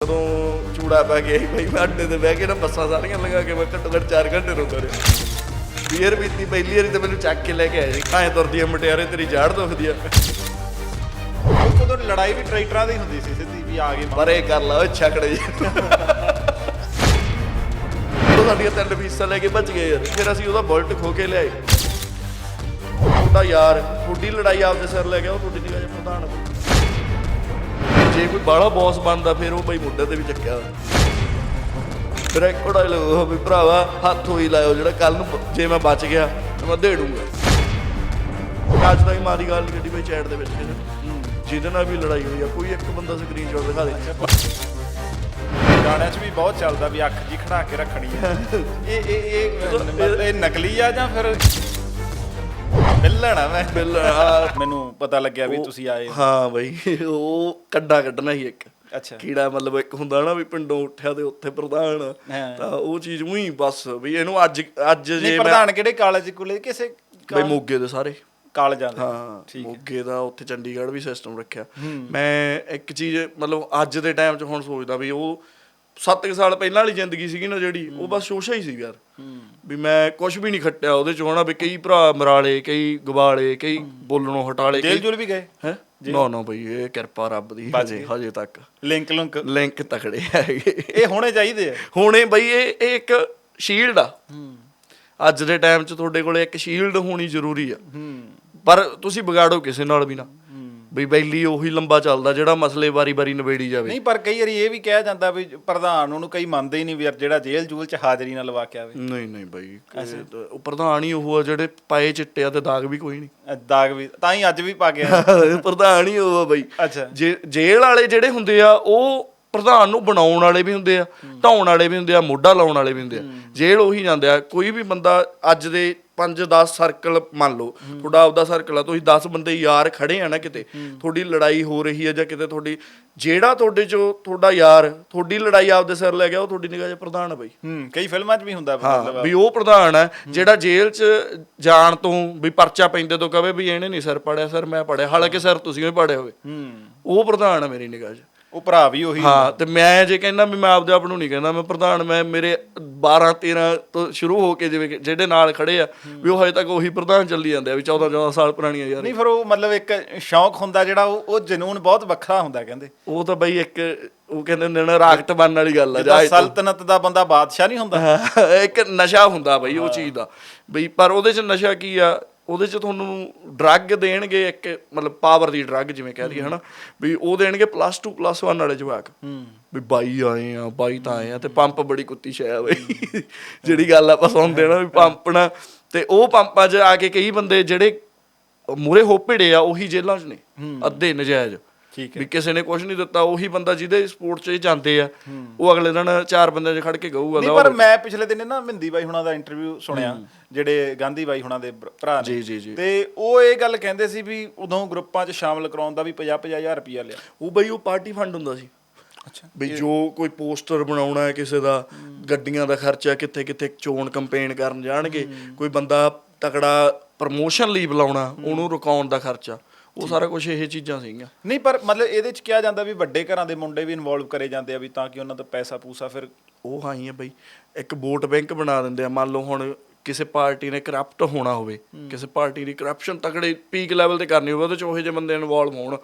ਜਦੋਂ ਚੂੜਾ ਪੈ ਗਿਆ ਸੀ ਬਈ ਮੈਂ ਅੱਡੇ ਤੇ ਬਹਿ ਕੇ ਨਾ ਬੱਸਾਂ ਸਾਰੀਆਂ ਲਗਾ ਕੇ ਮੈਂ ਘੱਟੋ ਘੱਟ 4 ਘੰਟੇ ਰੋਂਦਾ ਰਿਹਾ। ਬੀਅਰ ਪੀਤੀ, ਪਹਿਲੀ ਵਾਰੀ ਤੇ ਮੈਨੂੰ ਚੱਕ ਕੇ ਲੈ ਕੇ ਆਏ ਸੀ। ਐਂ ਤੁਰਦੀ ਆ ਮਟਿਆਰੇ, ਤੇਰੀ ਜਾੜ ਦੁਖਦੀ ਆ। ਉਦੋਂ ਲੜਾਈ ਵੀ ਟਰੈਕਟਰਾਂ ਦੀ ਹੁੰਦੀ ਸੀ ਸਿੱਧੀ ਵੀ ਆ ਗਏ ਪਰੇ ਕਰ ਲਾ ਓਏ ਛਕੜੇ ਸਾਡੀਆਂ ਤਿੰਨ ਫੀਸਾਂ ਲੈ ਕੇ ਭੱਜ ਗਏ ਯਾਰ। ਫਿਰ ਅਸੀਂ ਉਹਦਾ ਬੁਲਟ ਖੋ ਕੇ ਲਿਆਏ। ਤੁਹਾਡਾ ਯਾਰ ਤੁਹਾਡੀ ਲੜਾਈ ਆਪਦੇ ਸਿਰ ਲੈ ਗਿਆ ਉਹ ਤੁਹਾਡੀ ਨਿਗਾਹ 'ਚ ਪ੍ਰਧਾਨ। ਜੇ ਕੋਈ ਬਾਹਲਾ ਬੌਸ ਬਣਦਾ ਫਿਰ ਉਹ ਬਈ ਮੁੰਡੇ ਤੇ ਵੀ ਚੱਕਿਆ ਫਿਰ ਇੱਕ ਕੋੜਾ ਲੋ ਵੀ ਭਰਾਵਾ ਹੱਥ ਹੋਈ ਲਾਇਓ ਜਿਹੜਾ ਕੱਲ ਨੂੰ ਜੇ ਮੈਂ ਬਚ ਗਿਆ ਤਾਂ ਮੈਂ ਦੇ ਦੂੰਗਾ। ਅੱਜ ਤੱਕ ਮਾਰੀ ਗੱਲ ਕੱਢੀ ਬਈ ਚੈਟ ਦੇ ਵਿੱਚ। ਜਿਹਦੇ ਨਾਲ ਵੀ ਲੜਾਈ ਹੋਈ ਆ ਕੋਈ ਇੱਕ ਬੰਦਾ ਸਕਰੀਨਸ਼ਾਟ ਦਿਖਾ ਦੇ। ਗਾਣਿਆਂ 'ਚ ਵੀ ਬਹੁਤ ਚੱਲਦਾ ਵੀ ਅੱਖ ਜੀ ਖੜਾ ਕੇ ਰੱਖਣੀ ਹੈ ਇਹ ਇਹ ਇਹ ਨਕਲੀ ਆ ਜਾਂ ਫਿਰ ਮਿਲਣਾ ਮੈਂ। ਬਿੱਲ ਮੈਨੂੰ ਪਤਾ ਲੱਗਿਆ ਵੀ ਤੁਸੀਂ ਆਏ ਹੋ। ਬਈ ਉਹ ਕੱਡਾ ਕੱਢਣਾ ਹੀ ਇੱਕ। ਅੱਛਾ। ਕੀੜਾ ਮਤਲਬ ਇੱਕ ਹੁੰਦਾ ਨਾ ਵੀ ਪਿੰਡੋਂ ਉੱਠਿਆ ਤੇ ਉੱਥੇ ਪ੍ਰਧਾਨ। ਹਾਂ। ਤਾਂ ਉਹ ਚੀਜ਼ ਉਹੀ ਬਸ ਵੀ ਇਹਨੂੰ ਅੱਜ ਅੱਜ ਨਹੀਂ ਜੇ ਮੈਂ ਪ੍ਰਧਾਨ ਕਿਹੜੇ ਕਾਲਜ ਕੋਲੇ ਕਿਸੇ ਬਈ ਮੋਗੇ ਦੇ ਸਾਰੇ। ਕਾਲਜਾਂ ਦੇ। ਹਾਂ ਠੀਕ ਹੈ। ਮੋਗੇ ਦਾ ਉੱਥੇ ਚੰਡੀਗੜ੍ਹ ਵੀ ਸਿਸਟਮ ਰੱਖਿਆ। ਮੈਂ ਇੱਕ ਚੀਜ਼ ਮਤਲਬ ਅੱਜ ਦੇ ਟਾਈਮ 'ਚ ਹੁਣ ਸੋਚਦਾ ਵੀ ਉਹ 7 ਸਾਲ ਪਹਿਲਾਂ ਵਾਲੀ ਜ਼ਿੰਦਗੀ ਸੀਗੀ ਨਾ ਜਿਹੜੀ ਉਹ ਬਸ ਸ਼ੋਸ਼ਾ ਹੀ ਸੀ ਯਾਰ। ਵੀ ਮੈਂ ਕੁਝ ਵੀ ਨਹੀਂ ਖੱਟਿਆ ਉਹਦੇ ਚ ਹੋਣਾ ਵੀ ਕਈ ਭਰਾ ਮਰਾਲੇ ਕਈ ਗਵਾਲੇ ਕਈ ਬੋਲਣੋਂ ਹਟਾਲੇ ਜੇਲ੍ਹ ਜੁਲ ਵੀ ਗਏ? ਹੈ? ਨਾ ਨਾ ਬਈ ਇਹ ਕਿਰਪਾ ਰੱਬ ਦੀ ਹਜੇ ਹਜੇ ਤੱਕ। ਲਿੰਕ ਲੁੰਕ। ਲਿੰਕ ਤਕੜੇ ਹੈਗੇ। ਇਹ ਹੋਣੇ ਚਾਹੀਦੇ ਆ। ਹੁਣੇ ਬਈ ਇਹ ਇਹ ਇੱਕ ਸ਼ੀਲਡ ਆ। ਅੱਜ ਦੇ ਟਾਈਮ 'ਚ ਤੁਹਾਡੇ ਕੋਲੇ ਇੱਕ ਸ਼ੀਲਡ ਹੋਣੀ ਜ਼ਰੂਰੀ ਆ। ਪਰ ਤੁਸੀਂ ਵਿਗਾੜੋ ਕਿਸੇ ਨਾਲ ਵੀ ਨਾ। ਬਈ ਬੈਲੀ ਉਹੀ ਲੰਬਾ ਚੱਲਦਾ ਜਿਹੜਾ ਮਸਲੇ ਵਾਰੀ-ਵਾਰੀ ਨਿਬੇੜੀ ਜਾਵੇ। ਨਹੀਂ ਪਰ ਕਈ ਵਾਰੀ ਇਹ ਵੀ ਕਿਹਾ ਜਾਂਦਾ ਵੀ ਪ੍ਰਧਾਨ ਉਹਨੂੰ ਕਈ ਮੰਨਦੇ ਹੀ ਨਹੀਂ ਵੀ ਯਾਰ ਜਿਹੜਾ ਜੇਲ੍ਹ ਜੂਲ 'ਚ ਹਾਜ਼ਰੀ ਨਾਲ ਲਵਾ ਕੇ ਆਵੇ। ਨਹੀਂ ਨਹੀਂ ਬਈ ਉਹ ਪ੍ਰਧਾਨ ਹੀ ਉਹ ਆ ਜਿਹੜੇ ਪਾਏ ਚਿੱਟੇ ਆ ਤੇ ਦਾਗ ਵੀ ਕੋਈ ਨਹੀਂ। ਅ, ਦਾਗ ਵੀ ਤਾਂ ਹੀ ਅੱਜ ਵੀ ਪਾ ਗਿਆ ਪ੍ਰਧਾਨ ਹੀ ਉਹ ਆ ਬਈ। ਅੱਛਾ। ਜੇ ਜੇਲ੍ਹ ਵਾਲੇ ਜਿਹੜੇ ਹੁੰਦੇ ਆ ਉਹ ਪ੍ਰਧਾਨ ਨੂੰ ਬਣਾਉਣ ਵਾਲੇ ਵੀ ਹੁੰਦੇ ਆ ਢਾਉਣ ਵਾਲੇ ਵੀ ਹੁੰਦੇ ਆ ਮੋਢਾ ਲਾਉਣ ਵਾਲੇ ਵੀ ਹੁੰਦੇ ਆ। ਜੇਲ੍ਹ ਉਹੀ ਜਾਂਦੇ ਆ ਕੋਈ ਵੀ ਬੰਦਾ ਅੱਜ ਦੇ 5-10 ਸਰਕਲ ਮੰਨ ਲਓ ਤੁਹਾਡਾ ਆਪਦਾ ਸਰਕਲ ਆ ਤੁਸੀਂ 10 ਬੰਦੇ ਯਾਰ ਖੜੇ ਆ ਨਾ ਕਿਤੇ ਤੁਹਾਡੀ ਲੜਾਈ ਹੋ ਰਹੀ ਹੈ ਜਾਂ ਕਿਤੇ ਤੁਹਾਡੀ ਜਿਹੜਾ ਤੁਹਾਡੇ ਚੋਂ ਤੁਹਾਡਾ ਯਾਰ ਤੁਹਾਡੀ ਲੜਾਈ ਆਪਦੇ ਸਿਰ ਲੈ ਗਿਆ ਉਹ ਤੁਹਾਡੀ ਨਿਗਾਹ 'ਚ ਪ੍ਰਧਾਨ ਆ ਬਈ। ਹੂੰ ਕਈ ਫਿਲਮਾਂ 'ਚ ਵੀ ਹੁੰਦਾ ਹਾਂ ਮਤਲਬ ਵੀ ਉਹ ਪ੍ਰਧਾਨ ਹੈ ਜਿਹੜਾ ਜੇਲ੍ਹ 'ਚ ਜਾਣ ਤੋਂ ਵੀ ਪਰਚਾ ਪੈਂਦੇ ਤੋਂ ਕਵੇ ਵੀ ਇਹਨੇ ਨਹੀਂ ਸਰ ਪੜਿਆ ਸਰ ਮੈਂ ਪੜਿਆ ਹਾਲਾਂਕਿ ਸਰ ਤੁਸੀਂ ਵੀ ਪੜਿਆ ਹੋਵੇ ਹੂੰ। ਉਹ ਪ੍ਰਧਾਨ ਹੈ ਮੇਰੀ ਨਿਗਾਹ 'ਚ। ਉਹ ਭਰਾ ਵੀ ਉਹੀ ਹਾਂ ਤੇ ਮੈਂ ਜੇ ਕਹਿੰਦਾ ਵੀ ਮੈਂ ਆਪਦੇ ਆਪ ਨੂੰ ਨਹੀਂ ਕਹਿੰਦਾ ਮੈਂ ਪ੍ਰਧਾਨ ਮੈਂ ਮੇਰੇ 12 13 ਤੋਂ ਸ਼ੁਰੂ ਹੋ ਕੇ ਜਿਵੇਂ ਜਿਹੜੇ ਨਾਲ ਖੜੇ ਆ ਵੀ ਉਹ ਹਜੇ ਤੱਕ ਉਹੀ ਪ੍ਰਧਾਨ ਚੱਲੀ ਜਾਂਦੇ ਆ ਵੀ 14 14 ਸਾਲ ਪੁਰਾਣੀਆਂ ਯਾਰ। ਨਹੀਂ ਫਿਰ ਉਹ ਮਤਲਬ ਇੱਕ ਸ਼ੌਂਕ ਹੁੰਦਾ ਜਿਹੜਾ ਉਹ ਉਹ ਜਨੂਨ ਬਹੁਤ ਵੱਖਰਾ ਹੁੰਦਾ ਕਹਿੰਦੇ। ਉਹ ਤਾਂ ਬਈ ਇੱਕ ਉਹ ਕਹਿੰਦੇ ਹੁੰਦੇ ਨੇ ਰਾਕਟ ਬਣਨ ਵਾਲੀ ਗੱਲ ਆ ਜਾਂ ਸਲਤਨਤ ਦਾ ਬੰਦਾ ਬਾਦਸ਼ਾਹ ਨਹੀਂ ਹੁੰਦਾ। ਇੱਕ ਨਸ਼ਾ ਹੁੰਦਾ ਬਈ ਉਹ ਚੀਜ਼ ਦਾ। ਬਈ ਪਰ ਉਹਦੇ ਚ ਨਸ਼ਾ ਕੀ ਆ? ਉਹਦੇ ਚ ਤੁਹਾਨੂੰ ਡਰੱਗ ਦੇਣਗੇ ਇੱਕ ਮਤਲਬ ਪਾਵਰ ਦੀ ਡਰੱਗ ਜਿਵੇਂ ਕਹਿ ਦਈਏ ਹਨਾ? ਵੀ ਉਹ ਦੇਣਗੇ ਪਲੱਸ 2 ਪਲੱਸ 1 ਵਾਲੇ ਜਵਾਕ। ਵੀ ਬਾਈ ਆਏ ਆ ਬਾਈ ਤਾਂ ਆਏ ਆ ਤੇ ਪੰਪ ਬੜੀ ਕੁੱਤੀ ਸ਼ੈ ਆ ਬਈ। ਜਿਹੜੀ ਗੱਲ ਆਪਾਂ ਸੁਣਦੇ ਨਾ ਵੀ ਪੰਪ ਨਾ ਤੇ ਉਹ ਪੰਪਾਂ 'ਚ ਆ ਕੇ ਕਈ ਬੰਦੇ ਜਿਹੜੇ ਮੂਰੇ ਹੋ ਭਿੜੇ ਆ ਉਹੀ ਜੇਲ੍ਹਾਂ 'ਚ ਨੇ। ਅੱਧੇ ਨਜਾਇਜ਼। ਠੀਕ ਵੀ ਕਿਸੇ ਨੇ ਕੁਝ ਨਹੀਂ ਦਿੱਤਾ ਉਹੀ ਬੰਦਾ ਜਿਹਦੇ ਸਪੋਰਟ 'ਚ ਇਹ ਜਾਂਦੇ ਆ ਉਹ ਅਗਲੇ ਦਿਨ ਚਾਰ ਬੰਦਿਆਂ 'ਚ ਖੜ ਕੇ ਗਊਗਾ ਨਹੀਂ ਪਰ ਮੈਂ ਪਿਛਲੇ ਦਿਨ ਨਾ ਮਹਿੰਦੀ ਬਾਈ ਹੁਣਾਂ ਦਾ ਇੰਟਰਵਿਊ ਸੁਣਿਆ ਜਿਹੜੇ ਗਾਂਧੀ ਬਾਈ ਹੁਣਾਂ ਦੇ ਭਰ- ਨੇ। ਤੇ ਉਹ ਇਹ ਗੱਲ ਕਹਿੰਦੇ ਸੀ ਵੀ ਉਦੋਂ ਗਰੁੱਪਾਂ 'ਚ ਸ਼ਾਮਲ ਕਰਾਉਣ ਦਾ ਵੀ 50 50000 ਰੁਪਇਆ ਲਿਆ। ਉਹ ਬਈ ਉਹ ਪਾਰਟੀ ਫੰਡ ਹੁੰਦਾ ਸੀ। ਅੱਛਾ। ਵੀ ਜੋ ਕੋਈ ਪੋਸਟਰ ਬਣਾਉਣਾ ਹੈ ਕਿਸੇ ਦਾ ਗੱਡੀਆਂ ਦਾ ਖਰਚਾ ਕਿੱਥੇ ਕਿੱਥੇ ਚੋਣ ਕੈਂਪੇਨ ਕਰਨ ਜਾਣਗੇ ਕੋਈ ਬੰਦਾ ਤਕੜਾ ਪ੍ਰਮੋਸ਼ਨ ਲਈ ਬੁਲਾਉਣਾ ਉਹਨੂੰ ਰੁਕਾਉਣ ਦਾ ਖਰਚਾ। ਉਹ ਸਾਰਾ ਕੁਝ ਇਹ ਚੀਜ਼ਾਂ ਸੀਗੀਆਂ। ਨਹੀਂ ਪਰ ਮਤਲਬ ਇਹਦੇ 'ਚ ਕਿਹਾ ਜਾਂਦਾ ਵੀ ਵੱਡੇ ਘਰਾਂ ਦੇ ਮੁੰਡੇ ਵੀ ਇਨਵੋਲਵ ਕਰੇ ਜਾਂਦੇ ਆ ਵੀ ਤਾਂ ਕਿ ਉਹਨਾਂ ਦਾ ਪੈਸਾ ਪੂਸਾ ਫਿਰ ਉਹ ਹਾਂ ਹੀ ਹੈ ਬਈ। ਇੱਕ ਵੋਟ ਬੈਂਕ ਬਣਾ ਦਿੰਦੇ ਆ। ਮੰਨ ਲਓ ਹੁਣ ਕਿਸੇ ਪਾਰਟੀ ਨੇ ਕਰਪਟ ਹੋਣਾ ਹੋਵੇ, ਕਿਸੇ ਪਾਰਟੀ ਦੀ ਕਰਪਸ਼ਨ ਤਕੜੇ ਪੀਕ ਲੈਵਲ ਤੇ ਕਰਨੀ ਹੋਵੇ, ਉਹਦੇ ਚ ਉਹੋ ਜਿਹੇ ਬੰਦੇ ਇਨਵੋਲਵ ਹੋਣ।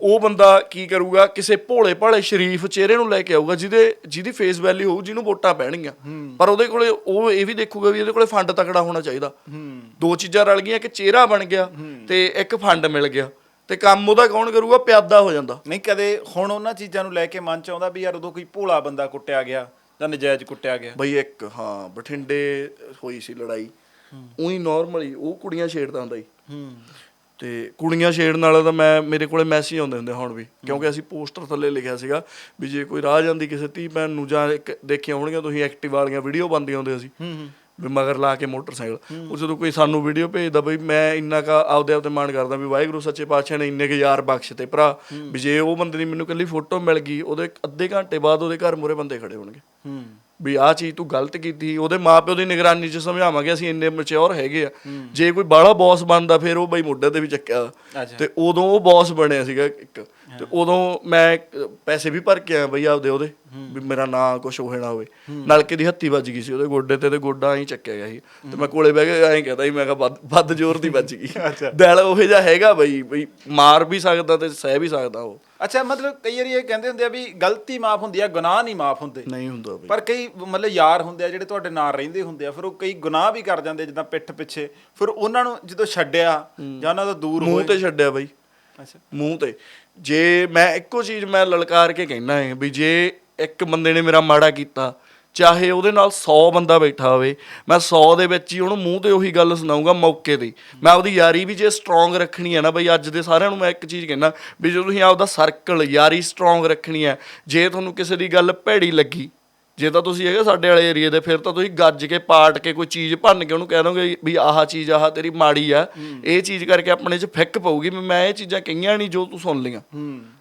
ਉਹ ਬੰਦਾ ਕੀ ਕਰੂਗਾ, ਕਿਸੇ ਭੋਲੇ ਭਾਲੇ ਸ਼ਰੀਫ ਚਿਹਰੇ ਨੂੰ ਲੈ ਕੇ ਆਊਗਾ, ਜਿਹਦੇ, ਜਿਹਦੀ ਫੇਸ ਵੈਲਿਊ ਹੋਊ, ਜਿਹਨੂੰ ਵੋਟਾਂ ਪੈਣਗੀਆਂ। ਪਰ ਉਹਦੇ ਕੋਲੇ ਉਹ ਇਹ ਵੀ ਦੇਖੂਗਾ ਵੀ ਇਹਦੇ ਕੋਲੇ ਫੰਡ ਤਕੜਾ ਹੋਣਾ ਚਾਹੀਦਾ। ਦੋ ਚੀਜ਼ਾਂ ਰਲ ਗਈਆਂ, ਇੱਕ ਚਿਹਰਾ ਬਣ ਗਿਆ ਤੇ ਇੱਕ ਫੰਡ ਮਿਲ ਗਿਆ। ਤੇ ਕੰਮ ਉਹਦਾ ਕੌਣ ਕਰੂਗਾ? ਪਿਆਦਾ ਹੋ ਜਾਂਦਾ। ਨਹੀਂ, ਕਦੇ ਹੁਣ ਉਹਨਾਂ ਚੀਜ਼ਾਂ ਨੂੰ ਲੈ ਕੇ ਮਨ 'ਚ ਆਉਂਦਾ ਵੀ ਯਾਰ ਉਦੋਂ ਕੋਈ ਭੋਲਾ ਬੰਦਾ ਕੁੱਟਿਆ ਗਿਆ। ਜਾਂ ਨਜਾਇਜ਼ ਕੁੱਟਿਆ ਗਿਆ। ਬਈ ਇੱਕ ਹਾਂ ਬਠਿੰਡੇ ਹੋਈ ਸੀ ਲੜਾਈ। ਉਹੀ ਨਾਰਮਲੀ ਉਹ ਕੁੜੀਆਂ ਛੇੜਦਾ ਹੁੰਦਾ ਸੀ ਹੂੰ। ਤੇ ਕੁੜੀਆਂ ਛੇੜਨ ਵਾਲਾ ਤਾਂ ਮੈਂ ਮੇਰੇ ਕੋਲੇ ਮੈਸੇਜ ਆਉਂਦੇ ਹੁੰਦੇ ਹੁਣ ਵੀ। ਕਿਉਂਕਿ ਅਸੀਂ ਪੋਸਟਰ ਥੱਲੇ ਲਿਖਿਆ ਸੀਗਾ ਵੀ ਜੇ ਕੋਈ ਰਾਹ ਜਾਂਦੀ ਕਿਸੇ ਧੀ ਭੈਣ ਨੂੰ ਜਾਂ ਇੱਕ ਦੇਖਿਆ ਹੋਣਗੀਆਂ ਤੁਸੀਂ ਐਕਟਿਵ ਵਾਲੀਆਂ ਵੀਡੀਓ ਬੰਦੀ ਆਉਂਦੇ ਅਸੀਂ ਵੀ ਮਗਰ ਲਾ ਕੇ ਮੋਟਰਸਾਈਕਲ। ਉਹ ਜਦੋਂ ਕੋਈ ਸਾਨੂੰ ਵੀਡੀਓ ਭੇਜਦਾ ਬਈ ਮੈਂ ਇੰਨਾ ਕਾ ਆਪਦੇ ਆਪ ਤੇ ਮਾਣ ਕਰਦਾ ਵੀ ਵਾਹਿਗੁਰੂ ਸੱਚੇ ਪਾਤਸ਼ਾਹ ਨੇ ਇੰਨੇ ਕੁ ਯਾਰ ਬਖਸ਼ ਤੇ ਭਰਾ। ਵੀ ਜੇ ਉਹ ਬੰਦੇ ਦੀ ਮੈਨੂੰ ਕੱਲੀ ਫੋਟੋ ਮਿਲ ਗਈ ਉਹਦੇ ਅੱਧੇ ਘੰਟੇ ਬਾਅਦ ਉਹਦੇ ਘਰ ਮੂਰੇ ਬੰਦੇ ਖੜੇ ਹੋਣਗੇ। ਹੂੰ। ਵੀ ਆਹ ਚੀਜ਼ ਤੂੰ ਗਲਤ ਕੀਤੀ ਉਹਦੇ ਮਾਪਿਓ ਦੀ ਨਿਗਰਾਨੀ 'ਚ ਸਮਝਾਵਾਂਗੇ ਅਸੀਂ ਇੰਨੇ ਮੈਚੁਰ ਹੈਗੇ ਆ। ਜੇ ਕੋਈ ਬਾਹਲਾ ਬੌਸ ਬਣਦਾ ਫਿਰ ਉਹ ਬਈ ਮੁੱਢੇ ਤੇ ਵੀ ਚੱਕਿਆ। ਤੇ ਉਦੋਂ ਉਹ ਬੌਸ ਬਣਿਆ ਸੀਗਾ ਇੱਕ। ਤੇ ਉਦੋਂ ਮੈਂ ਪੈਸੇ ਵੀ ਭਰ ਕੇ ਆਇਆ ਬਈ ਆਪਦੇ ਉਹਦੇ ਵੀ ਮੇਰਾ ਨਾਂ ਕੁਝ ਹੋਏ ਨਾ ਹੋਵੇ। ਨਲਕੇ ਦੀ ਹੱਤੀ ਵੱਜ ਗਈ ਸੀ ਉਹਦੇ ਗੋਡੇ ਤੇ ਤੇ ਗੋਡਾ ਐਂ ਚੱਕਿਆ ਗਿਆ ਸੀ। ਤੇ ਮੈਂ ਕੋਲੇ ਬਹਿ ਕੇ ਐਂ ਕਹਦਾ ਸੀ ਮੈਂ ਕਿਹਾ ਵੱਧ- ਵੱਧ ਜ਼ੋਰ ਦੀ ਵੱਜ ਗਈ। ਦਿਲ ਉਹ ਜਿਹਾ ਹੈਗਾ ਬਈ ਬਈ ਮਾਰ ਵੀ ਸਕਦਾ ਤੇ ਸਹਿ ਵੀ ਸਕਦਾ ਉਹ। ਅੱਛਾ ਮਤਲਬ ਕਈ ਵਾਰੀ ਇਹ ਕਹਿੰਦੇ ਹੁੰਦੇ ਆ ਵੀ ਗਲਤੀ ਮਾਫ ਹੁੰਦੀ ਆ ਗੁਨਾਹ ਨਹੀਂ ਮਾਫ ਹੁੰਦੇ। ਨਹੀਂ ਹੁੰਦਾ ਬਈ। ਪਰ ਕਈ ਮਤਲਬ ਯਾਰ ਹੁੰਦੇ ਆ ਜਿਹੜੇ ਤੁਹਾਡੇ ਨਾਲ ਰਹਿੰਦੇ ਹੁੰਦੇ ਆ ਫਿਰ ਉਹ ਕਈ ਗੁਨਾਹ ਵੀ ਕਰ ਜਾਂਦੇ ਜਿੱਦਾਂ ਪਿੱਠ ਪਿੱਛੇ। ਫਿਰ ਉਹਨਾਂ ਨੂੰ ਜਦੋਂ ਛੱਡਿਆ ਜਾਂ ਉਹਨਾਂ ਤੋਂ ਦੂਰ ਮੂੰਹ ਹੋਏ। ਤੇ ਛੱਡਿਆ ਬਈ। ਅੱਛਾ। ਮੂੰਹ ਤੇ। ਜੇ ਮੈਂ ਇੱਕੋ ਚੀਜ਼ ਮੈਂ ਲਲਕਾਰ ਕੇ ਕਹਿਣਾ ਹੈ ਵੀ ਜੇ ਇੱਕ ਬੰਦੇ ਨੇ ਮੇਰਾ ਮਾੜਾ ਕੀਤਾ ਚਾਹੇ ਉਹਦੇ ਨਾਲ 100 ਬੰਦਾ ਬੈਠਾ ਹੋਵੇ, ਮੈਂ 100 ਦੇ ਵਿੱਚ ਹੀ ਉਹਨੂੰ ਮੂੰਹ ਤੇ ਉਹੀ ਗੱਲ ਸੁਣਾਉਂਗਾ ਮੌਕੇ ਤੇ। ਮੈਂ ਉਹਦੀ ਯਾਰੀ ਵੀ ਜੇ ਸਟਰੋਂਗ ਰੱਖਣੀ ਹੈ ਨਾ ਬਈ, ਅੱਜ ਦੇ ਸਾਰਿਆਂ ਨੂੰ ਮੈਂ ਇੱਕ ਚੀਜ਼ ਕਹਿਣਾ ਵੀ ਜੇ ਤੁਸੀਂ ਆਪਦਾ ਸਰਕਲ ਯਾਰੀ ਸਟਰੋਂਗ ਰੱਖਣੀ ਹੈ, ਜੇ ਤੁਹਾਨੂੰ ਕਿਸੇ ਦੀ ਗੱਲ ਭੈੜੀ ਲੱਗੀ ਜੇ ਤਾਂ ਤੁਸੀਂ ਹੈਗੇ ਸਾਡੇ ਵਾਲੇ ਏਰੀਆ ਦੇ ਫਿਰ ਤਾਂ ਤੁਸੀਂ ਗੱਜ ਕੇ ਪਾਟ ਕੇ ਕੋਈ ਚੀਜ਼ ਭੰਨ ਕੇ ਉਹਨੂੰ ਕਹਿ ਦੋਗੇ ਵੀ ਆਹ ਚੀਜ਼ ਆਹ ਤੇਰੀ ਮਾੜੀ ਆ। ਇਹ ਚੀਜ਼ ਕਰਕੇ ਆਪਣੇ 'ਚ ਫਿੱਕ ਪਊਗੀ ਵੀ ਮੈਂ ਇਹ ਚੀਜ਼ਾਂ ਕਹੀਆਂ ਨਹੀਂ ਜੋ ਤੂੰ ਸੁਣ ਲਈਆਂ।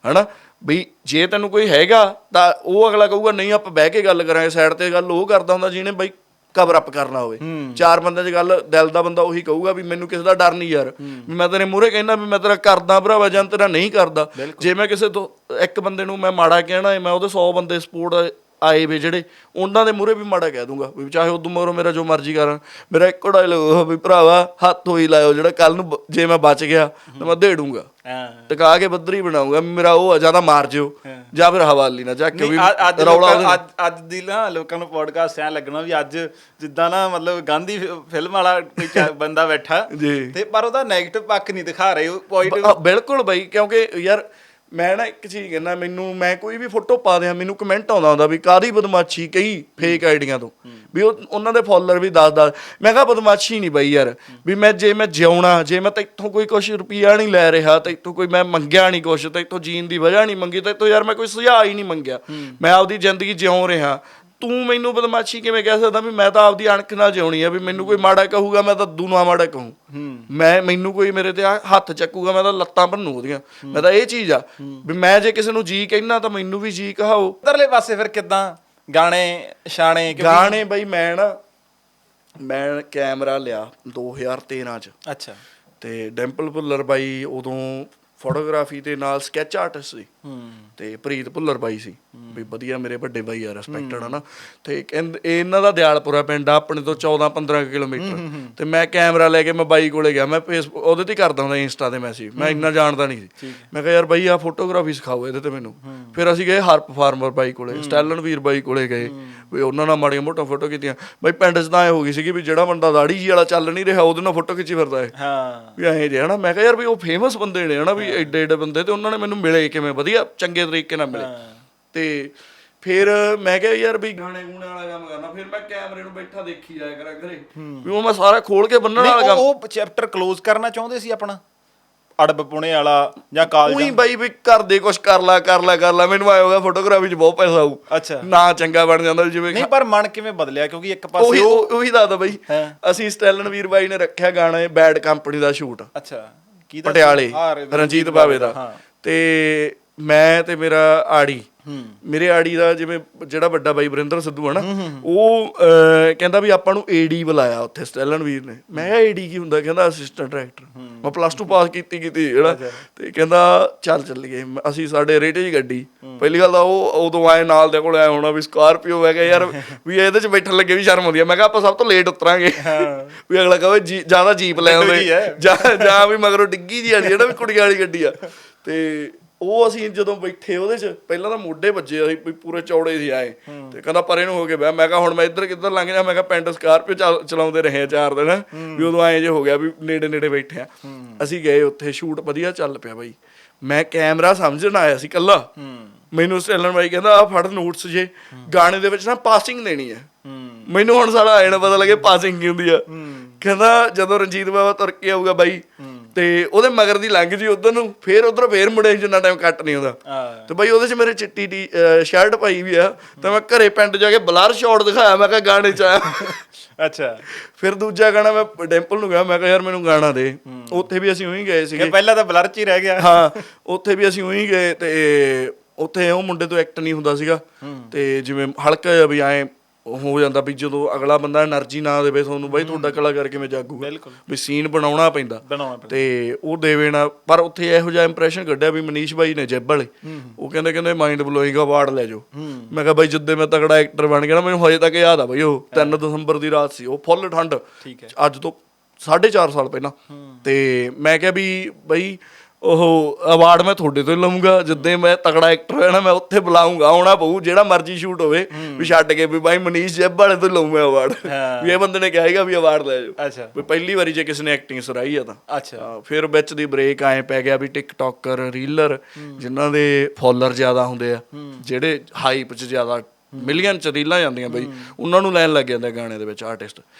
ਹਨਾ? ਵੀ ਜੇ ਤੈਨੂੰ ਕੋਈ ਹੈਗਾ ਤਾਂ ਉਹ ਅਗਲਾ ਕਹੂਗਾ ਨਹੀਂ ਆਪਾਂ ਬਹਿ ਕੇ ਗੱਲ ਕਰਾਂਗੇ। ਸਾਈਡ ਤੇ ਗੱਲ ਉਹ ਕਰਦਾ ਹੁੰਦਾ ਜਿਹਨੇ ਬਈ ਕਵਰ ਅਪ ਕਰਨਾ ਹੋਵੇ। ਚਾਰ ਬੰਦੇ 'ਚ ਗੱਲ ਦਿਲ ਦਾ ਬੰਦਾ ਉਹੀ ਕਹੂਗਾ ਵੀ ਮੈਨੂੰ ਕਿਸੇ ਦਾ ਡਰ ਨਹੀਂ ਯਾਰ। ਵੀ ਮੈਂ ਤੇਰੇ ਮੂਹਰੇ ਕਹਿਣਾ ਵੀ ਮੈਂ ਤੇਰਾ ਕਰਦਾ ਭਰਾਵਾ ਜਾਂ ਤੇਰਾ ਨਹੀਂ ਕਰਦਾ। ਜੇ ਮੈਂ ਕਿਸੇ ਤੋਂ ਇੱਕ ਬੰਦੇ ਨੂੰ ਮੈਂ ਮਾੜਾ ਕਹਿਣਾ ਹੈ ਮੈਂ ਉਹਦੇ 100 ਬੰਦੇ ਸਪੋਰਟ ਆਏ ਵੇ ਜਿਹੜੇ ਉਹਨਾਂ ਦੇ ਮੂਹਰੇ ਵੀ ਮਾੜਾ ਕਹਿ ਦੂੰਗਾ ਵੀ ਚਾਹੇ ਉਦੋਂ ਮਗਰੋਂ ਮੇਰਾ ਜੋ ਮਰਜ਼ੀ ਕਰਨ ਮੇਰਾ ਇੱਕੋ ਡਾਇਲੋਗ ਵੀ ਭਰਾਵਾ ਹੱਥ ਹੋਈ ਲਾਇਓ ਜਿਹੜਾ ਕੱਲ ਨੂੰ ਜੇ ਮੈਂ ਬਚ ਗਿਆ ਤਾਂ ਮੈਂ ਦੇ ਦੂੰਗਾ ਹਾਂ ਟਕਾ ਕੇ ਬੱਦਰੀ ਬਣਾਉਂਗਾ ਮੇਰਾ ਉਹ ਆ, ਜਾਂ ਤਾਂ ਮਾਰ ਜਿਓ ਜਾਂ ਫਿਰ ਹਵਾਲੀ ਨਾ ਜਾ ਕੇ ਨਹੀਂ ਵੀ ਰੌਲਾ। ਅੱਜ ਅੱਜ ਦੀ ਨਾ ਲੋਕਾਂ ਨੂੰ ਪੋਡਕਾਸਟ ਐ ਲੱਗਣਾ ਵੀ ਅੱਜ ਜਿੱਦਾਂ ਨਾ ਮਤਲਬ ਗਾਂਧੀ ਫਿਲਮ ਵਾਲਾ ਕੋਈ ਬੰਦਾ ਬੈਠਾ। ਤੇ ਪਰ ਉਹਦਾ 네ਗੇਟਿਵ ਪੱਖ ਨਹੀਂ ਦਿਖਾ ਰਹੇ ਉਹ ਪੋਜ਼ਿਟਿਵ ਬਿਲਕੁਲ ਬਈ ਕਿਉਂਕਿ ਯਾਰ ਮੈਂ ਨਾ ਇੱਕ ਚੀਜ਼ ਕਹਿੰਦਾ ਮੈਨੂੰ ਮੈਂ ਕੋਈ ਵੀ ਫੋਟੋ ਪਾ ਦਿਆਂ ਮੈਨੂੰ ਕਮੈਂਟ ਆਉਂਦਾ ਹੁੰਦਾ ਵੀ ਕਾਦੀ ਬਦਮਾਸ਼ੀ ਕਈ ਫੇਕ ਆਈਡੀਆਂ ਤੋਂ। ਵੀ ਉਹ ਉਹਨਾਂ ਦੇ ਫਾਲੋਅਰ ਵੀ ਦੱਸ ਦੱਸ। ਮੈਂ ਕਿਹਾ ਬਦਮਾਸ਼ੀ ਨਹੀਂ ਬਈ ਯਾਰ। ਵੀ ਮੈਂ ਜੇ ਮੈਂ ਜਿਉਣਾ ਜੇ ਮੈਂ ਤੈਥੋਂ ਕੋਈ ਕੁਛ ਰੁਪਈਆ ਨਹੀਂ ਲੈ ਰਿਹਾ ਤੈਥੋਂ ਕੋਈ ਮੈਂ ਮੰਗਿਆ ਨਹੀਂ ਕੁਛ ਤੈਥੋਂ ਜੀਣ ਦੀ ਵਜ੍ਹਾ ਨਹੀਂ ਮੰਗੀ ਤੈਥੋਂ ਯਾਰ ਮੈਂ ਕੋਈ ਸੁਝਾਅ ਹੀ ਨਹੀਂ ਮੰਗਿਆ। ਮੈਂ ਆਪਦੀ ਜ਼ਿੰਦਗੀ ਜਿਉਂ ਰਿਹਾ। ਤੂੰ ਮੈਨੂੰ ਬਦਮਾਸ਼ੀ ਕਿਵੇਂ ਕਹਿ ਸਕਦਾ ਵੀ ਮੈਂ ਤਾਂ ਆਪਦੀ ਅਣਖ ਨਾਲ ਜਿਉਣੀ ਆ ਵੀ ਮੈਨੂੰ ਕੋਈ ਮਾੜਾ ਕਹੂਗਾ ਮੈਂ ਤਾਂ ਦੂਨਾ ਮਾੜਾ ਕਹੂੰ। ਮੈਂ ਮੈਨੂੰ ਕੋਈ ਮੇਰੇ ਤੇ ਹੱਥ ਚੱਕੂਗਾ ਮੈਂ ਤਾਂ ਲੱਤਾਂ ਭੰਨੂ ਉਹਦੀਆਂ। ਮੈਂ ਤਾਂ ਇਹ ਚੀਜ਼ ਆ ਵੀ ਮੈਂ ਜੇ ਕਿਸੇ ਨੂੰ ਜੀ ਕਹਿਣਾ ਤਾਂ ਮੈਨੂੰ ਵੀ ਜੀ ਕਹਾਓ। ਉਧਰਲੇ ਪਾਸੇ ਫਿਰ ਕਿਦਾਂ? ਗਾਣੇ ਛਾਣੇ ਗਾਣੇ ਬਈ ਮੈਂ ਨਾ ਮੈਂ ਕੈਮਰਾ ਲਿਆ 2013 ਚ। ਅੱਛਾ। ਤੇ ਡੈਂਪਲ ਭੁੱਲਰ ਬਾਈ ਉਦੋਂ ਫੋਟੋਗ੍ਰਾਫੀ ਦੇ ਨਾਲ ਸਕੈਚ ਆਰਟਿਸਟ ਸੀ। ਤੇ ਪ੍ਰੀਤ ਭੁੱਲਰ ਬਾਈ ਸੀ। ਵੀ ਵਧੀਆ ਮੇਰੇ ਵੱਡੇ ਬਾਈ ਆ ਰਿਸਪੈਕਟਡ ਹਨਾ ਤੇ ਇਹ ਇਹਨਾਂ ਦਾ ਦਿਆਲਪੁਰਾ ਪਿੰਡ ਆ ਆਪਣੇ ਤੋਂ 14 15 ਕਿਲੋਮੀਟਰ ਤੇ ਮੈਂ ਕੈਮਰਾ ਲੈ ਕੇ ਮੈਂ ਬਾਈ ਕੋਲੇ ਗਿਆ। ਮੈਂ ਫੇਸਬੁੱਕ ਉਹਦੇ ਤੇ ਕਰਦਾ ਹੁੰਦਾ ਇੰਸਟਾ ਤੇ ਮੈਸੇਜ ਮੈਂ ਇੰਨਾ ਜਾਣਦਾ ਨਹੀਂ ਸੀ। ਮੈਂ ਕਿਹਾ ਯਾਰ ਬਾਈ ਆ ਫੋਟੋਗ੍ਰਾਫੀ ਸਿਖਾਓ ਇਹਦੇ ਤੇ ਮੈਨੂੰ। ਫਿਰ ਅਸੀਂ ਗਏ ਹਰਪ ਫਾਰਮਰ ਬਾਈ ਕੋਲੇ ਸਟੈਲਨ ਵੀਰ ਬਾਈ ਕੋਲੇ ਗਏ। ਵੀ ਉਹਨਾਂ ਨਾਲ ਮਾੜੀਆਂ ਮੋਟੀਆਂ ਫੋਟੋ ਕੀਤੀਆਂ। ਬਾਈ ਪਿੰਡ 'ਚ ਤਾਂ ਐ ਹੋ ਗਈ ਸੀਗੀ ਵੀ ਜਿਹੜਾ ਬੰਦਾ ਦਾੜੀ ਜੀ ਵਾਲਾ ਚੱਲ ਨਹੀਂ ਰਿਹਾ ਉਹਦੇ ਨਾਲ ਫੋਟੋ ਖਿੱਚੀ ਫਿਰਦਾ ਹੈ ਹਾਂ। ਵੀ ਐਂ ਜੇ ਹਨਾ? ਮੈਂ ਕਿਹਾ ਯਾਰ ਵੀ ਉਹ ਫੇਮਸ ਬੰਦੇ ਨੇ ਹਨਾ? ਵੀ ਐਡੇ ਐਡੇ ਬੰਦੇ ਤੇ ਉਹਨਾਂ ਨੇ ਮੈਨੂੰ ਮਿਲੇ ਕਿਵੇਂ? ਵਧੀਆ ਚੰਗੇ ਤਰੀਕੇ ਨਾਲ ਮਿਲੇ। ਤੇ ਫਿਰ ਮੈਂ ਕਿਹਾ ਯਾਰ ਵੀ ਗਾਣੇ ਗੂਣੇ ਵਾਲਾ ਕੰਮ ਕਰਨਾ। ਫਿਰ ਮੈਂ ਕੈਮਰੇ ਨੂੰ ਬੈਠਾ ਦੇਖੀ ਜਾਇਆ ਕਰਾਂ ਘਰੇ। ਵੀ ਉਹ ਮੈਂ ਸਾਰਾ ਖੋਲ ਕੇ ਬੰਨਣ ਵਾਲਾ ਕੰਮ। ਉਹ- ਚੈਪਟਰ ਕਲੋਜ਼ ਕਰਨਾ ਚਾਹੁੰਦੇ ਸੀ ਆਪਣਾ? ਅੜਬ ਪੁਣੇ ਵਾਲਾ ਜਾਂ ਕਾਲਜ ਉਹੀ ਬਾਈ ਵੀ ਕਰਦੇ ਕੁਛ ਕਰ ਲਾ ਕਰ ਲਾ ਕਰ ਲਾ। ਮੈਨੂੰ ਆਇਆ ਹੋਗਾ ਫੋਟੋਗ੍ਰਾਫੀ 'ਚ ਬਹੁਤ ਪੈਸਾ ਆਊ। ਅੱਛਾ। ਨਾ ਚੰਗਾ ਬਣ ਜਾਂਦਾ ਜਿਵੇਂ ਨਹੀਂ ਪਰ ਮਨ ਕਿਵੇਂ ਬਦਲਿਆ? ਕਿਉਂਕਿ ਇੱਕ ਪਾਸੇ ਉਹ ਉਹ- ਦੱਸਦਾ ਬਾਈ। ਅਸੀਂ ਸਟੈਲਨ ਵੀਰ ਬਾਈ ਨੇ ਰੱਖਿਆ ਗਾਣਾ ਬੈਡ ਕੰਪਨੀ ਦਾ ਸ਼ੂਟ ਅੱਛਾ। ਕੀ ਦਾ ਪਟਿਆਲੇ ਰਣਜੀਤ ਬਾਵੇ ਦਾ। ਤੇ ਮੈਂ ਤੇ ਮੇਰਾ ਆੜੀ। ਮੇਰੇ ਆੜੀ ਦਾ ਜਿਵੇਂ ਜਿਹੜਾ ਵੱਡਾ ਬਾਈ ਵਰਿੰਦਰ ਸਿੱਧੂ ਹੈ ਨਾ ਉਹ ਕਹਿੰਦਾ ਵੀ ਆਪਾਂ ਨੂੰ ਏਡੀ ਬੁਲਾਇਆ ਉੱਥੇ ਸਟੈਲਨ ਵੀਰ ਨੇ। ਮੈਂ ਕਿਹਾ ਏਡੀ ਕੀ ਹੁੰਦਾ? ਕਹਿੰਦਾ ਅਸਿਸਟੈਂਟ ਡਾਇਰੈਕਟਰ ਮੈਂ ਪਲੱਸ 2 ਪਾਸ ਕੀਤੀ ਕੀਤੀ ਜਿਹੜਾ। ਤੇ ਕਹਿੰਦਾ ਚੱਲ ਚੱਲੀਏ। ਅਸੀਂ ਸਾਡੇ ਰੇਟੇ ਦੀ ਗੱਡੀ ਪਹਿਲੀ ਗੱਲ ਤਾਂ ਉਹ ਉਦੋਂ ਆਏ ਨਾਲ ਦੇ ਕੋਲ ਆਇਆ ਹੋਣਾ ਵੀ ਸਕਾਰਪੀਓ ਕਿਹਾ ਯਾਰ ਵੀ ਇਹਦੇ ਚ ਬੈਠਣ ਲੱਗੇ ਵੀ ਸ਼ਰਮ ਆਉਂਦੀ ਆ। ਮੈਂ ਕਿਹਾ ਆਪਾਂ ਸਭ ਤੋਂ ਲੇਟ ਉਤਰਾਂਗੇ। ਵੀ ਅਗਲਾ ਕਹੇ ਜ਼ਿਆਦਾ ਜੀਪ ਲੈ ਆਉਂਦੇ। ਜਾਂ ਜਾਂ ਵੀ ਮਗਰੋਂ ਡਿੱਗੀ ਜੀ ਵਾਲੀ ਜਿਹੜਾ ਵੀ ਕੁੜੀਆਂ ਵਾਲੀ ਗੱਡੀ ਆ। ਤੇ ਉਹ ਅਸੀਂ ਜਦੋਂ ਬੈਠੇ ਉਹਦੇ ਚ ਪਹਿਲਾਂ ਤਾਂ ਮੋਢੇ ਵੱਜੇ ਅਸੀਂ ਵੀ ਪੂਰੇ ਚੌੜੇ ਸੀ ਆਏ। ਤੇ ਕਹਿੰਦਾ ਪਰੇ ਨੂੰ ਹੋ ਕੇ ਬਹਿ। ਮੈਂ ਕਿਹਾ ਹੁਣ ਮੈਂ ਇੱਧਰ ਕਿੱਧਰ ਲੰਘ ਜਾ? ਮੈਂ ਕਿਹਾ ਪਿੰਡ ਸਕਾਰਪੀਓ ਚੱਲ- ਚਲਾਉਂਦੇ ਰਹੇ ਆ ਚਾਰ ਦਿਨ। ਵੀ ਉਦੋਂ ਆਏ ਜੇ ਹੋ ਗਿਆ ਵੀ ਨੇੜੇ ਨੇੜੇ ਬੈਠੇ ਆ। ਅਸੀਂ ਗਏ ਉੱਥੇ ਸ਼ੂਟ ਵਧੀਆ ਚੱਲ ਪਿਆ ਬਾਈ। ਮੈਂ ਕੈਮਰਾ ਸਮਝਣ ਆਇਆ ਸੀ ਕੱਲਾ ਮੈਨੂੰ ਸੈਲਨ ਬਾਈ ਕਹਿੰਦਾ ਆ ਫੜ ਨੋਟਸ ਜੇ। ਗਾਣੇ ਦੇ ਵਿੱਚ ਨਾ ਪਾਸਿੰਗ ਦੇਣੀ ਹੈ। ਮੈਨੂੰ ਹੁਣ ਸਾਲਾ ਆਇਆ ਨਾ ਪਤਾ ਲੱਗੇ ਪਾਸਿੰਗ ਕੀ ਹੁੰਦੀ ਆ। ਕਹਿੰਦਾ ਜਦੋਂ ਰਣਜੀਤ ਬਾਬਾ ਤੁਰ ਕੇ ਆਊਗਾ ਬਾਈ ਤੇ ਉਹਦੇ ਮਗਰ ਦੀ ਲੰਘ ਜੀ ਉਧਰ ਨੂੰ ਫੇਰ ਉਧਰ ਫੇਰ ਮੁੜੇ ਜਿੰਨਾ ਟਾਈਮ ਕੱਟ ਨਹੀਂ ਹੁੰਦਾ। ਤੇ ਬਾਈ ਉਹਦੇ 'ਚ ਮੇਰੇ ਚਿੱਟੀ ਟੀ ਸ਼ਰਟ ਪਾਈ ਵੀ ਆ ਤਾਂ ਮੈਂ ਘਰੇ ਪਿੰਡ ਜਾ ਕੇ ਬਲਰ ਸ਼ਾਟ ਦਿਖਾਇਆ ਮੈਂ ਕਿਹਾ ਗਾਣੇ 'ਚ ਆਇਆ ਅੱਛਾ। ਫਿਰ ਦੂਜਾ ਗਾਣਾ ਮੈਂ ਡੈਂਪਲ ਨੂੰ ਗਿਆ ਮੈਂ ਕਿਹਾ ਯਾਰ ਮੈਨੂੰ ਗਾਣਾ ਦੇ। ਉੱਥੇ ਵੀ ਅਸੀਂ ਉਹੀ ਗਏ ਕਿ ਸੀਗੇ। ਪਹਿਲਾਂ ਤਾਂ ਬਲਰ ਚ ਹੀ ਰਹਿ ਗਿਆ। ਹਾਂ ਉੱਥੇ ਵੀ ਅਸੀਂ ਉਹੀ ਗਏ ਤੇ ਉੱਥੇ ਉਹ ਮੁੰਡੇ ਤੋਂ ਐਕਟ ਨਹੀਂ ਹੁੰਦਾ ਸੀਗਾ। ਤੇ ਜਿਵੇਂ ਹਲਕਾ ਜਿਹਾ ਵੀ ਐ ਹੋ ਜਾਂਦਾ ਵੀ ਜਦੋਂ ਅਗਲਾ ਬੰਦਾ એનર્ਜੀ ਨਾ ਦੇਵੇ ਤੁਹਾਨੂੰ ਬਾਈ ਤੁਹਾਡਾ ਕਲਾਕਾਰ ਕਿਵੇਂ ਜਾਗੂਗਾ? ਵੀ ਸੀਨ ਬਣਾਉਣਾ ਪੈਂਦਾ। ਤੇ ਉਹ ਦੇਵੇ ਨਾ ਪਰ ਉੱਥੇ ਇਹੋ ਜਿਹਾ ਇੰਪ੍ਰੈਸ਼ਨ ਕੱਢਿਆ ਵੀ ਮਨੀਸ਼ ਬਾਈ ਨੇ ਜੈਬ ਵਾਲੇ। ਉਹ ਕਹਿੰਦੇ ਕਹਿੰਦੇ ਮਾਈਂਡ ਬਲੋਇੰਗ ਅਵਾਰਡ ਲੈ ਜਾਓ। ਮੈਂ ਕਿਹਾ ਬਾਈ ਜਿੱਦੇ ਮੈਂ ਤਗੜਾ ਐਕਟਰ ਬਣ ਗਿਆ ਨਾ ਮੈਨੂੰ ਹਜੇ ਤੱਕ ਯਾਦ ਆ ਬਾਈ ਉਹ 3 ਦਸੰਬਰ ਦੀ ਰਾਤ ਸੀ ਉਹ ਫੁੱਲ ਠੰਡ। ਅੱਜ ਤੋਂ 4.5 ਸਾਲ ਪਹਿਲਾਂ। ਤੇ ਮੈਂ ਕਿਹਾ ਵੀ ਬਾਈ ਉਹ ਅਵਾਰਡ ਮੈਂ ਤੁਹਾਡੇ ਤੋਂ ਹੀ ਲਵਾਂਗਾ ਜਿੱਦੇ ਮੈਂ ਤਗੜਾ ਐਕਟਰ ਹੋਇਆ ਨਾ ਮੈਂ ਉੱਥੇ ਬੁਲਾਉਂਗਾ ਆਉਣਾ ਪਊ ਜਿਹੜਾ ਮਰਜ਼ੀ ਸ਼ੂਟ ਹੋਵੇ ਵੀ ਛੱਡ ਕੇ ਵੀ ਬਾਈ ਮਨੀਸ਼ ਜੈਬ ਵਾਲੇ ਤੋਂ ਲਵਾਂ ਮੈਂ ਅਵਾਰਡ। ਵੀ ਇਹ ਬੰਦੇ ਨੇ ਕਹੇਗਾ ਵੀ ਅਵਾਰਡ ਲੈ ਜਾਓ। ਅੱਛਾ। ਵੀ ਪਹਿਲੀ ਵਾਰੀ ਜੇ ਕਿਸੇ ਨੇ ਐਕਟਿੰਗ ਸਰਾਈ ਆ ਤਾਂ। ਅੱਛਾ। ਫਿਰ ਵਿੱਚ ਦੀ ਬ੍ਰੇਕ ਆਏ ਪੈ ਗਿਆ ਵੀ ਟਿਕਟੌਕਰ ਰੀਲਰ ਜਿਨ੍ਹਾਂ ਦੇ ਫੋਲੋਅਰ ਜ਼ਿਆਦਾ ਹੁੰਦੇ ਆ ਜਿਹੜੇ ਹਾਈਪ 'ਚ ਜ਼ਿਆਦਾ ਮਿਲੀਅਨ 'ਚ ਰੀਲਾਂ ਜਾਂਦੀਆਂ ਬਈ ਉਹਨਾਂ ਨੂੰ ਲੈਣ ਲੱਗ ਜਾਂਦਾ ਗਾਣੇ ਦੇ ਵਿੱਚ ਆਰਟਿਸਟ